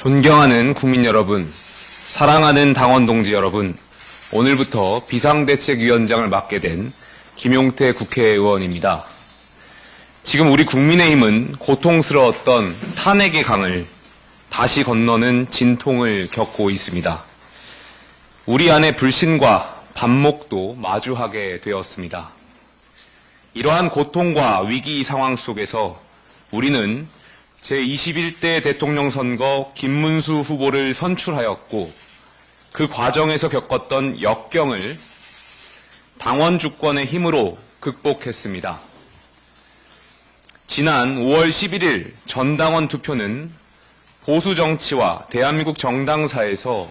존경하는 국민 여러분, 사랑하는 당원 동지 여러분, 오늘부터 비상대책위원장을 맡게 된 김용태 국회의원입니다. 지금 우리 국민의힘은 고통스러웠던 탄핵의 강을 다시 건너는 진통을 겪고 있습니다. 우리 안의 불신과 반목도 마주하게 되었습니다. 이러한 고통과 위기 상황 속에서 우리는 제21대 대통령 선거 김문수 후보를 선출하였고 그 과정에서 겪었던 역경을 당원 주권의 힘으로 극복했습니다. 지난 5월 11일 전당원 투표는 보수 정치와 대한민국 정당사에서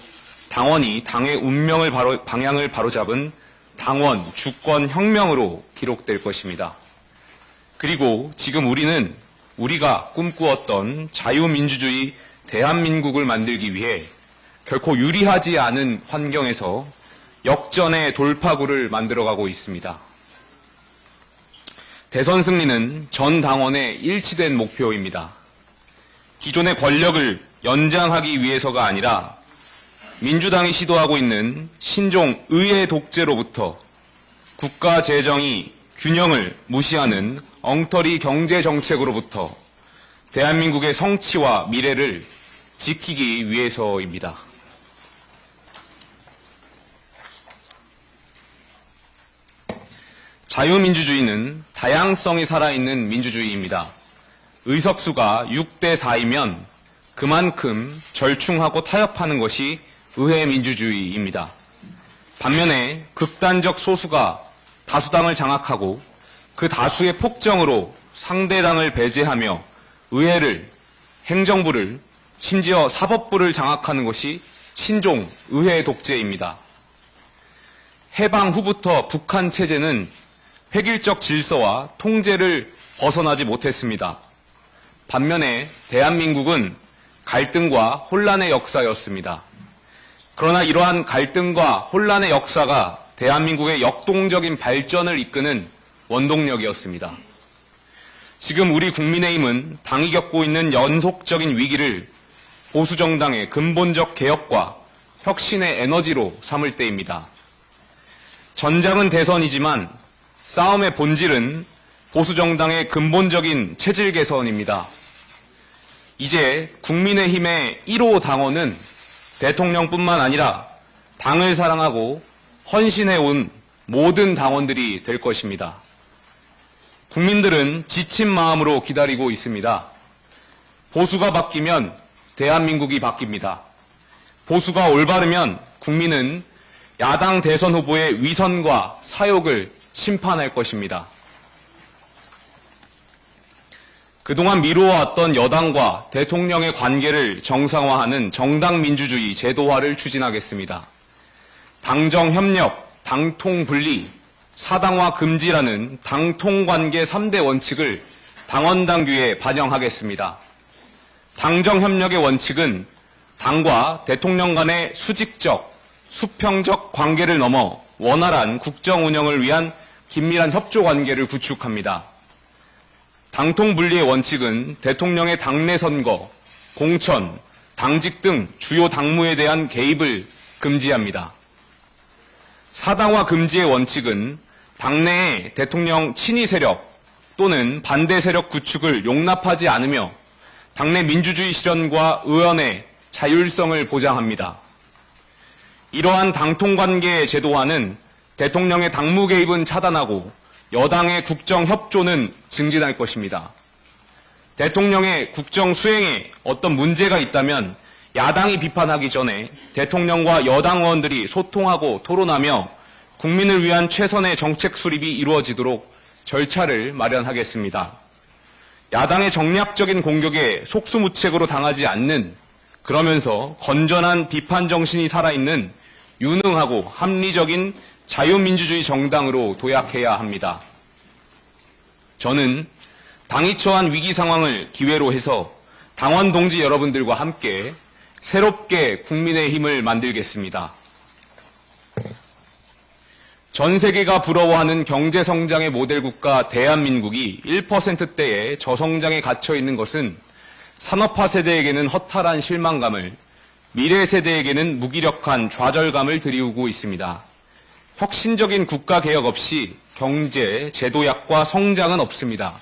당원이 당의 운명을 바로, 방향을 바로잡은 당원 주권 혁명으로 기록될 것입니다. 그리고 지금 우리는 우리가 꿈꾸었던 자유민주주의 대한민국을 만들기 위해 결코 유리하지 않은 환경에서 역전의 돌파구를 만들어가고 있습니다. 대선 승리는 전 당원의 일치된 목표입니다. 기존의 권력을 연장하기 위해서가 아니라 민주당이 시도하고 있는 신종 의회 독재로부터 국가 재정이 균형을 무시하는 엉터리 경제 정책으로부터 대한민국의 성취와 미래를 지키기 위해서입니다. 자유민주주의는 다양성이 살아있는 민주주의입니다. 의석수가 6대 4이면 그만큼 절충하고 타협하는 것이 의회 민주주의입니다. 반면에 극단적 소수가 다수당을 장악하고 그 다수의 폭정으로 상대당을 배제하며 의회를, 행정부를, 심지어 사법부를 장악하는 것이 신종 의회 독재입니다. 해방 후부터 북한 체제는 획일적 질서와 통제를 벗어나지 못했습니다. 반면에 대한민국은 갈등과 혼란의 역사였습니다. 그러나 이러한 갈등과 혼란의 역사가 대한민국의 역동적인 발전을 이끄는 원동력이었습니다. 지금 우리 국민의힘은 당이 겪고 있는 연속적인 위기를 보수정당의 근본적 개혁과 혁신의 에너지로 삼을 때입니다. 전장은 대선이지만 싸움의 본질은 보수정당의 근본적인 체질 개선입니다. 이제 국민의힘의 1호 당원은 대통령뿐만 아니라 당을 사랑하고 헌신해 온 모든 당원들이 될 것입니다. 국민들은 지친 마음으로 기다리고 있습니다. 보수가 바뀌면 대한민국이 바뀝니다. 보수가 올바르면 국민은 야당 대선 후보의 위선과 사욕을 심판할 것입니다. 그동안 미루어왔던 여당과 대통령의 관계를 정상화하는 정당 민주주의 제도화를 추진하겠습니다. 당정 협력, 당통 분리, 사당화 금지라는 당통 관계 3대 원칙을 당원 당규에 반영하겠습니다. 당정 협력의 원칙은 당과 대통령 간의 수직적, 수평적 관계를 넘어 원활한 국정 운영을 위한 긴밀한 협조 관계를 구축합니다. 당통 분리의 원칙은 대통령의 당내 선거, 공천, 당직 등 주요 당무에 대한 개입을 금지합니다. 사당화 금지의 원칙은 당내의 대통령 친위 세력 또는 반대 세력 구축을 용납하지 않으며 당내 민주주의 실현과 의원의 자율성을 보장합니다. 이러한 당통관계 제도화는 대통령의 당무 개입은 차단하고 여당의 국정 협조는 증진할 것입니다. 대통령의 국정 수행에 어떤 문제가 있다면 야당이 비판하기 전에 대통령과 여당 의원들이 소통하고 토론하며 국민을 위한 최선의 정책 수립이 이루어지도록 절차를 마련하겠습니다. 야당의 정략적인 공격에 속수무책으로 당하지 않는 그러면서 건전한 비판 정신이 살아있는 유능하고 합리적인 자유민주주의 정당으로 도약해야 합니다. 저는 당이 처한 위기 상황을 기회로 해서 당원 동지 여러분들과 함께 새롭게 국민의 힘을 만들겠습니다. 전 세계가 부러워하는 경제 성장의 모델 국가 대한민국이 1%대의 저성장에 갇혀 있는 것은 산업화 세대에게는 허탈한 실망감을, 미래 세대에게는 무기력한 좌절감을 드리우고 있습니다. 혁신적인 국가 개혁 없이 경제, 제도약과 성장은 없습니다.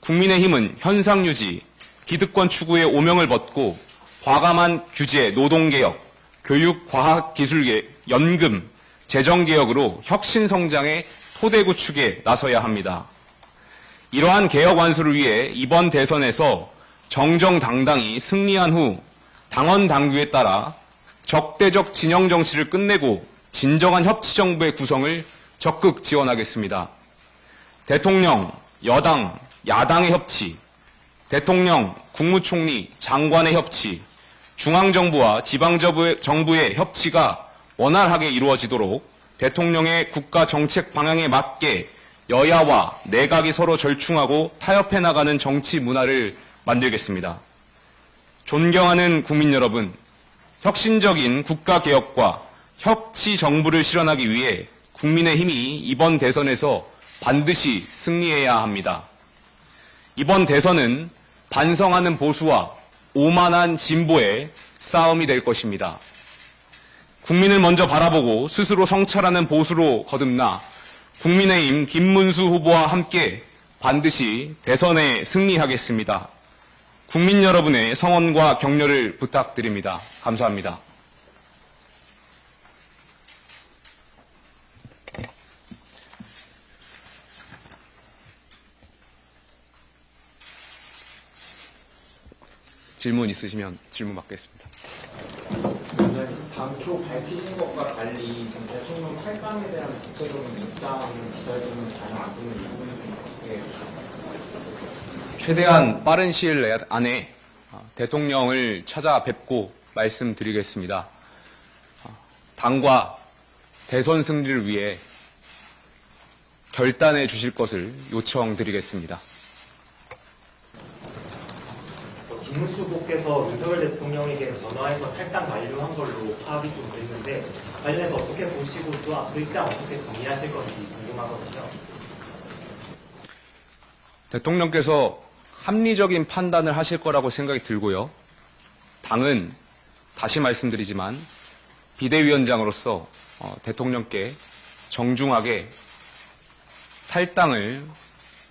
국민의힘은 현상 유지, 기득권 추구의 오명을 벗고 과감한 규제, 노동개혁, 교육, 과학, 기술, 연금, 재정개혁으로 혁신 성장의 토대 구축에 나서야 합니다. 이러한 개혁 완수를 위해 이번 대선에서 정정당당히 승리한 후 당원 당규에 따라 적대적 진영 정치를 끝내고 진정한 협치 정부의 구성을 적극 지원하겠습니다. 대통령, 여당, 야당의 협치, 대통령, 국무총리, 장관의 협치, 중앙정부와 지방정부의 협치가 원활하게 이루어지도록 대통령의 국가 정책 방향에 맞게 여야와 내각이 서로 절충하고 타협해 나가는 정치 문화를 만들겠습니다. 존경하는 국민 여러분, 혁신적인 국가 개혁과 협치 정부를 실현하기 위해 국민의 힘이 이번 대선에서 반드시 승리해야 합니다. 이번 대선은 반성하는 보수와 오만한 진보의 싸움이 될 것입니다. 국민을 먼저 바라보고 스스로 성찰하는 보수로 거듭나 국민의힘 김문수 후보와 함께 반드시 대선에 승리하겠습니다. 국민 여러분의 성원과 격려를 부탁드립니다. 감사합니다. 질문 있으시면 질문 받겠습니다. 네, 당초 밝히신 것과 달리 지금 대통령 탈당에 대한 구체적인 입장은 되는 이 부분에 좀 어떻게? 최대한 빠른 시일 내- 안에 어, 대통령을 찾아뵙고 말씀드리겠습니다. 어, 당과 대선 승리를 위해 결단해 주실 것을 요청드리겠습니다. 후보께서 윤석열 대통령에게 전화해서 탈당 완료한 걸로 파악이 좀 됐는데 관련해서 어떻게 보시고 또 앞으로 입장 어떻게 정리하실 건지 궁금하거든요. 대통령께서 합리적인 판단을 하실 거라고 생각이 들고요. 당은 다시 말씀드리지만 비대위원장으로서 어, 대통령께 정중하게 탈당을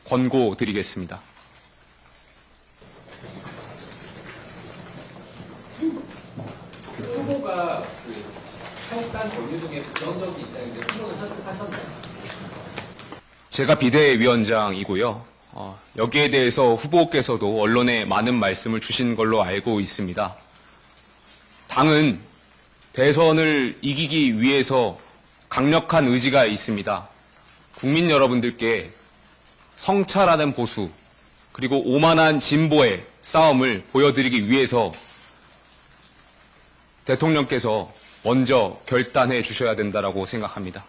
권고드리겠습니다. 그 후보가 그 탈당 권유 중에 부정적인 입장인데 후보는 설득하셨나요? 제가 비대위원장이고요. 어, 여기에 대해서 후보께서도 언론에 많은 말씀을 주신 걸로 알고 있습니다. 당은 대선을 이기기 위해서 강력한 의지가 있습니다. 국민 여러분들께 성찰하는 보수, 그리고 오만한 진보의 싸움을 보여드리기 위해서 대통령께서 먼저 결단해 주셔야 된다고 생각합니다.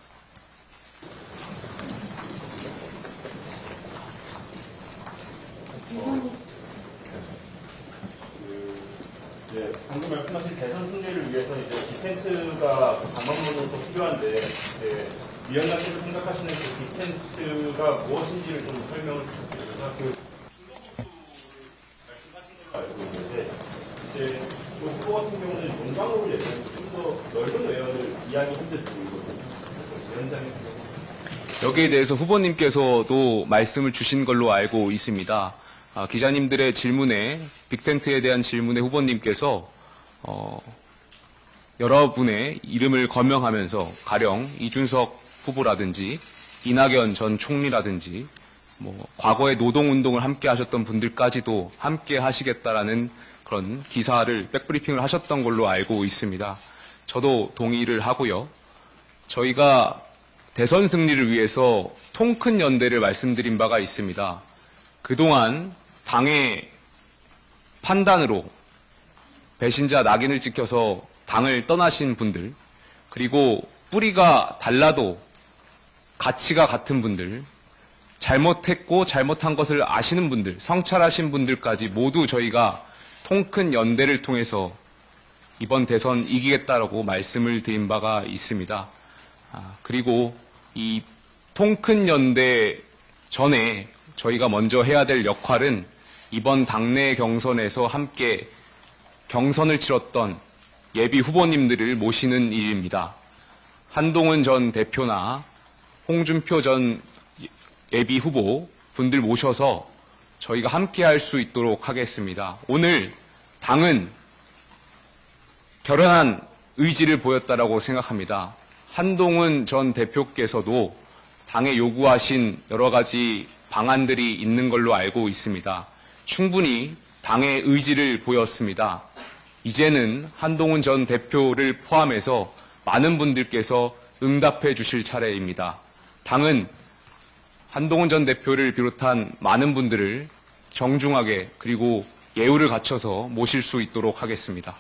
예, 방금 말씀하신 대선 승리를 위해서 이제 디펜스가 방법론으로서 필요한데 예, 위원장께서 생각하시는 그 디펜스가 무엇인지를 좀 설명을 부탁드립니다. 그 말씀하신 걸로 알고 있는데 이제 그 후보 같은 경우는 용광로를 얘기해서 좀더 넓은 외연을 이해하기 생각하시는 여기에 대해서 후보님께서도 말씀을 주신 걸로 알고 있습니다. 아, 기자님들의 질문에 빅텐트에 대한 질문에 후보님께서 어, 여러분의 이름을 거명하면서 가령 이준석 후보라든지 이낙연 전 총리라든지 뭐 과거에 노동운동을 함께 하셨던 분들까지도 함께 하시겠다라는 그런 기사를 백브리핑을 하셨던 걸로 알고 있습니다. 저도 동의를 하고요. 저희가 대선 승리를 위해서 통큰 연대를 말씀드린 바가 있습니다. 그동안 당의 판단으로 배신자 낙인을 찍혀서 당을 떠나신 분들, 그리고 뿌리가 달라도 가치가 같은 분들, 잘못했고 잘못한 것을 아시는 분들, 성찰하신 분들까지 모두 저희가 통큰 연대를 통해서 이번 대선 이기겠다라고 말씀을 드린 바가 있습니다. 아, 그리고 이 통큰 연대 전에 저희가 먼저 해야 될 역할은 이번 당내 경선에서 함께 경선을 치렀던 예비 후보님들을 모시는 일입니다. 한동훈 전 대표나 홍준표 전 예비 후보 분들 모셔서 저희가 함께 할 수 있도록 하겠습니다. 오늘 당은 결연한 의지를 보였다라고 생각합니다. 한동훈 전 대표께서도 당에 요구하신 여러 가지 방안들이 있는 걸로 알고 있습니다. 충분히 당의 의지를 보였습니다. 이제는 한동훈 전 대표를 포함해서 많은 분들께서 응답해 주실 차례입니다. 당은 한동훈 전 대표를 비롯한 많은 분들을 정중하게 그리고 예우를 갖춰서 모실 수 있도록 하겠습니다.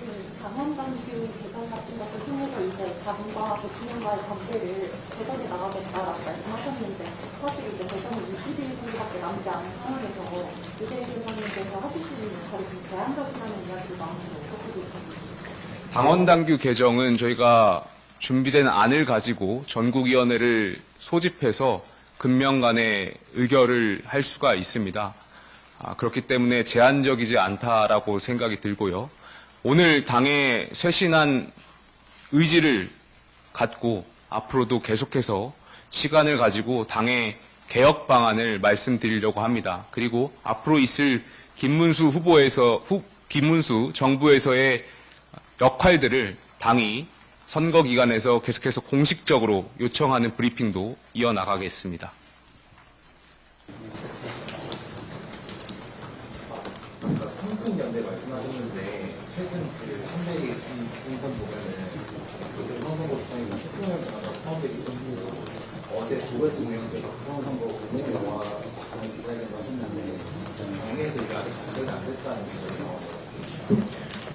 그 당원당규 개선 같은 것을 통해서 이제 당과 대통령과의 관계를 개선해 나가겠다라고 말씀하셨는데 사실 이제 대선이 21분밖에 남지 않은 상황에서 유대인 대선님께서 하실 수 있는 역할이 좀 제한적이라는 이야기를 나오는데 어떻게 보십니까? 당원당규 개정은 저희가 준비된 안을 가지고 전국위원회를 소집해서 근명간에 의결을 할 수가 있습니다. 아, 그렇기 때문에 제한적이지 않다라고 생각이 들고요. 오늘 당의 쇄신한 의지를 갖고 앞으로도 계속해서 시간을 가지고 당의 개혁 방안을 말씀드리려고 합니다. 그리고 앞으로 있을 김문수 후보에서 후, 김문수 정부에서의 역할들을 당이 선거 기간에서 계속해서 공식적으로 요청하는 브리핑도 이어나가겠습니다. 말씀하셨는데 최근 그 보면은 어제 조회수 선거 그런 하셨는데 아직 안 됐다는 거예요.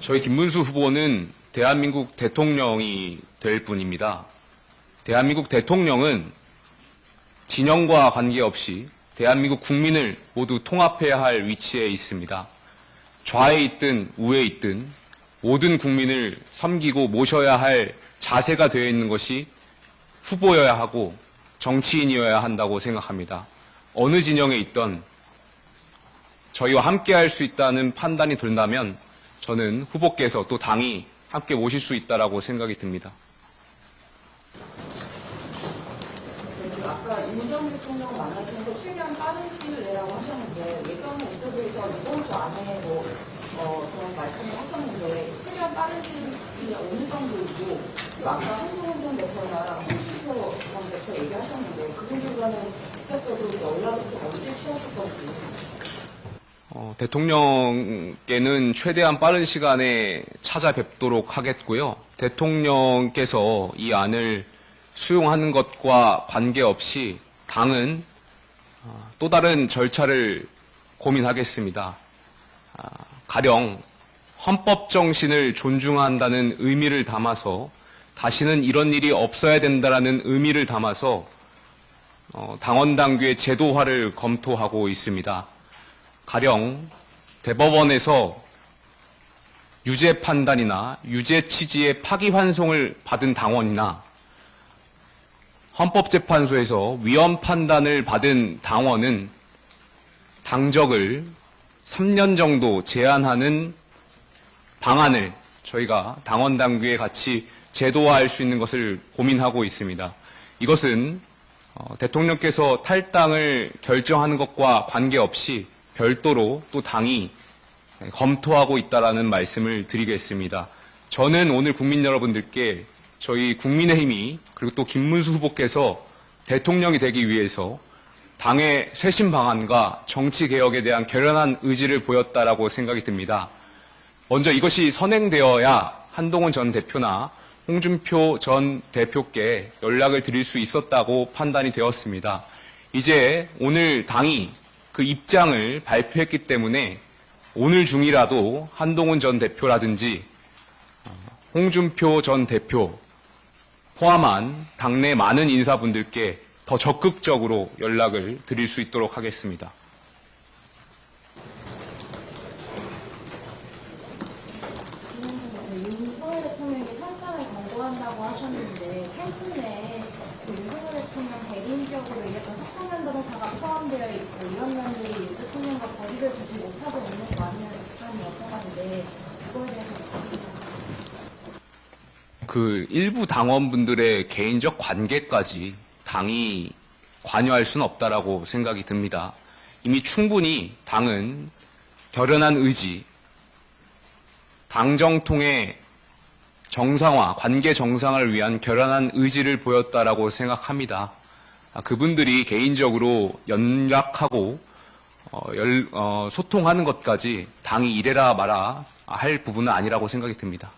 저희 김문수 후보는 대한민국 대통령이 될 분입니다. 대한민국 대통령은 진영과 관계없이 대한민국 국민을 모두 통합해야 할 위치에 있습니다. 좌에 있든 우에 있든 모든 국민을 섬기고 모셔야 할 자세가 되어 있는 것이 후보여야 하고 정치인이어야 한다고 생각합니다. 어느 진영에 있던 저희와 함께 할 수 있다는 판단이 든다면 저는 후보께서 또 당이 함께 모실 수 있다라고 생각이 듭니다. 그 아까 윤전 대통령 만나시는 거 최대한 빠른 시일 내라고 하셨는데 예전에 인터뷰에서 이번 주 안에 뭐 어, 그런 말씀을 하셨는데 최대한 빠른 시일이 어느 정도이고 아까 한동훈 전 대표랑 홍준표 전 대표 얘기하셨는데 그분들과는 직접적으로 연락을 또 언제 취하실 건지 어, 대통령께는 최대한 빠른 시간에 찾아뵙도록 하겠고요. 대통령께서 이 안을 수용하는 것과 관계없이 당은 어, 또 다른 절차를 고민하겠습니다. 아, 가령 헌법 정신을 존중한다는 의미를 담아서 다시는 이런 일이 없어야 된다라는 의미를 담아서 어, 당원 당규의 제도화를 검토하고 있습니다. 가령 대법원에서 유죄 판단이나 유죄 취지의 파기환송을 받은 당원이나 헌법재판소에서 위헌 판단을 받은 당원은 당적을 3년 정도 제한하는 방안을 저희가 당원 당규에 같이 제도화할 수 있는 것을 고민하고 있습니다. 이것은 어, 대통령께서 탈당을 결정하는 것과 관계없이 별도로 또 당이 검토하고 있다라는 말씀을 드리겠습니다. 저는 오늘 국민 여러분들께 저희 국민의힘이 그리고 또 김문수 후보께서 대통령이 되기 위해서 당의 쇄신 방안과 정치 개혁에 대한 결연한 의지를 보였다라고 생각이 듭니다. 먼저 이것이 선행되어야 한동훈 전 대표나 홍준표 전 대표께 연락을 드릴 수 있었다고 판단이 되었습니다. 이제 오늘 당이 그 입장을 발표했기 때문에 오늘 중이라도 한동훈 전 대표라든지 어, 홍준표 전 대표 포함한 당내 많은 인사분들께 더 적극적으로 연락을 드릴 수 있도록 하겠습니다. 윤석열 대통령이 탈당을 권고한다고 하셨는데 캠프 내그 윤석열 대통령 개인적으로 이랬던 사건 포함되어 있고 위원장들이 대통령과 거리를 두지 못하고 있는 거 아니냐는 비판이 나타나는데 그거에 대해서? 그 일부 당원분들의 개인적 관계까지 당이 관여할 수는 없다라고 생각이 듭니다. 이미 충분히 당은 결연한 의지, 당정통의 정상화, 관계 정상을 위한 결연한 의지를 보였다라고 생각합니다. 아, 그분들이 개인적으로 연락하고 어, 열- 어, 소통하는 것까지 당이 이래라 마라 할 부분은 아니라고 생각이 듭니다.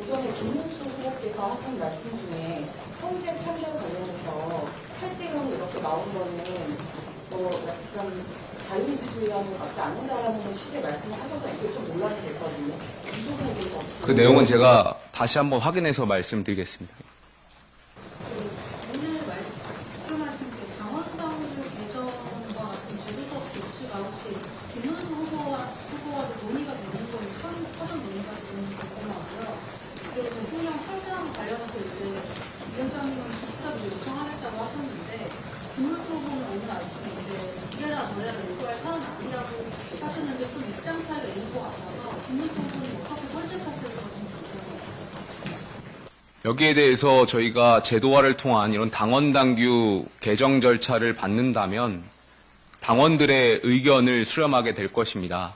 오전에 김문수 후보께서 하신 말씀 중에 헌재 판결 관련해서 탈대론이 이렇게 나온 거는 뭐 약간 자유민주주의와는 맞지 않는다라는 식의 말씀을 하셔서 이게 좀 논란이 됐거든요. 그 내용은 제가 다시 한번 확인해서 말씀드리겠습니다. 오늘 말씀하신 그 당원당규 개정과 같은 제도적 조치가 혹시 김문수 후보와 후보와도 논의가 되는 건 선- 서전 논의가 되는 건 궁금하고요. 그리고 대통령 탈당 관련해서 이제 위원장님은 직접 요청하겠다고 하셨는데 김문수 후보는 오늘 아침에 이제 이래라 저래라 요구할 사안은 아니라고 하셨는데 좀 입장 차이가 있는 것 같아서 김문수 후보는 어떻게 설득하실까 좀 궁금해요. 여기에 대해서 저희가 제도화를 통한 이런 당원 당규 개정 절차를 받는다면 당원들의 의견을 수렴하게 될 것입니다.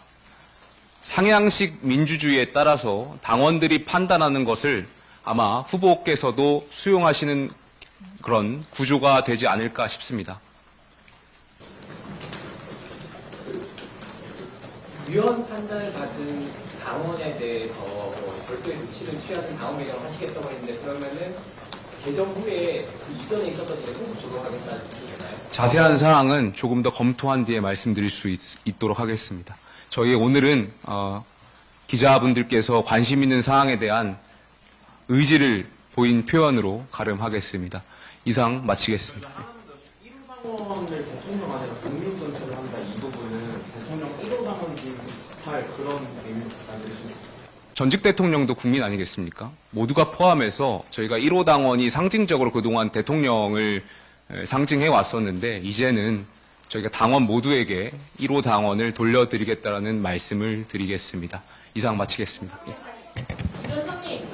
상향식 민주주의에 따라서 당원들이 판단하는 것을 아마 후보께서도 수용하시는 그런 구조가 되지 않을까 싶습니다. 위원 판단을 받은 당원에 대해서 조치를 당원 개정을 하시겠다고 했는데 그러면은 개정 후에 그 이전에 있었던 일에 꼭 뜻이잖아요. 자세한 사항은 조금 더 검토한 뒤에 말씀드릴 수 있, 도록 하겠습니다. 저희 오늘은 어, 기자분들께서 관심 있는 사항에 대한 의지를 보인 표현으로 가름하겠습니다. 이상 마치겠습니다. 예. 1호 당원을 대통령 아니라 국민 전체를 한다 이 부분은 대통령 1호 당원할 그런 의미로 받아들이시면 전직 대통령도 국민 아니겠습니까? 모두가 포함해서 저희가 1호 당원이 상징적으로 그동안 대통령을 에, 상징해 왔었는데 이제는 저희가 당원 모두에게 1호 당원을 돌려드리겠다라는 말씀을 드리겠습니다. 이상 마치겠습니다. 예.